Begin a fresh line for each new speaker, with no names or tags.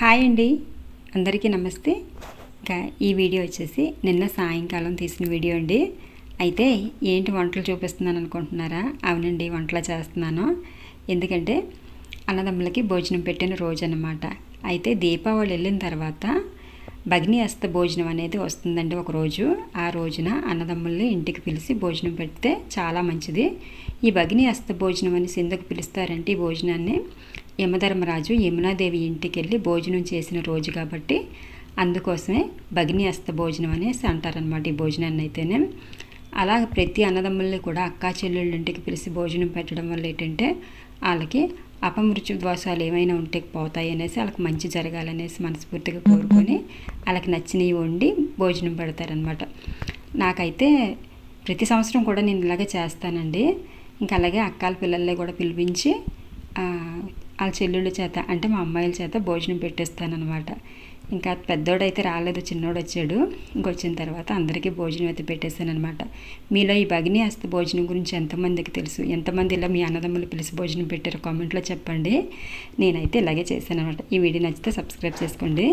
Hi అండి. అందరికీ నమస్తే. ఇంకా ఈ వీడియో వచ్చేసి నిన్న సాయంకాలం తీసిన వీడియో అండి. అయితే ఏంటి వంటలు చూపిస్తున్నాను అనుకుంటున్నారా? అవునండి వంటలు చేస్తున్నాను. ఎందుకంటే అన్నదమ్ములకి భోజనం పెట్టిన రోజు అనమాట అయితే దీపావళి వెళ్ళిన తర్వాత భగ్ని అస్త భోజనం అనేది వస్తుందండి ఒక రోజు. ఆ రోజున అన్నదమ్ముల్ని ఇంటికి పిలిచి భోజనం పెడితే చాలా మంచిది. ఈ భగ్ని అస్త భోజనం అనేసి ఎందుకు పిలుస్తారంటే ఈ భోజనాన్ని యమధర్మరాజు యమునాదేవి ఇంటికి వెళ్ళి భోజనం చేసిన రోజు కాబట్టి అందుకోసమే భగ్ని అస్త భోజనం అనేసి అంటారనమాట ఈ భోజనాన్ని అయితేనే. అలా ప్రతి అన్నదమ్ముల్ని కూడా అక్కా చెల్లెళ్ళ ఇంటికి పిలిచి భోజనం పెట్టడం వల్ల ఏంటంటే వాళ్ళకి అపమృత్యు దోషాలు ఏమైనా ఉంటే పోతాయి అనేసి వాళ్ళకి మంచి జరగాలనేసి మనస్ఫూర్తిగా కోరుకొని వాళ్ళకి నచ్చినవి వండి భోజనం పెడతారనమాట నాకైతే ప్రతి సంవత్సరం కూడా నేను ఇలాగే చేస్తానండి. ఇంకా అలాగే అక్కాల పిల్లల్ని కూడా పిలిపించి వాళ్ళ చెల్లెళ్ళ చేత అంటే మా అమ్మాయిల చేత భోజనం పెట్టేస్తానమాట ఇంకా పెద్దోడైతే రాలేదు చిన్నోడు వచ్చాడు ఇంకొచ్చిన తర్వాత అందరికీ భోజనం అయితే పెట్టేశానమాట మీలో ఈ భగిని అస్త భోజనం గురించి ఎంతమందికి తెలుసు? ఎంతమంది ఇలా మీ అన్నదమ్ములు పిలిచి భోజనం పెట్టారో కామెంట్లో చెప్పండి. నేనైతే ఇలాగే చేశానమాట ఈ వీడియో నచ్చితే సబ్స్క్రైబ్ చేసుకోండి.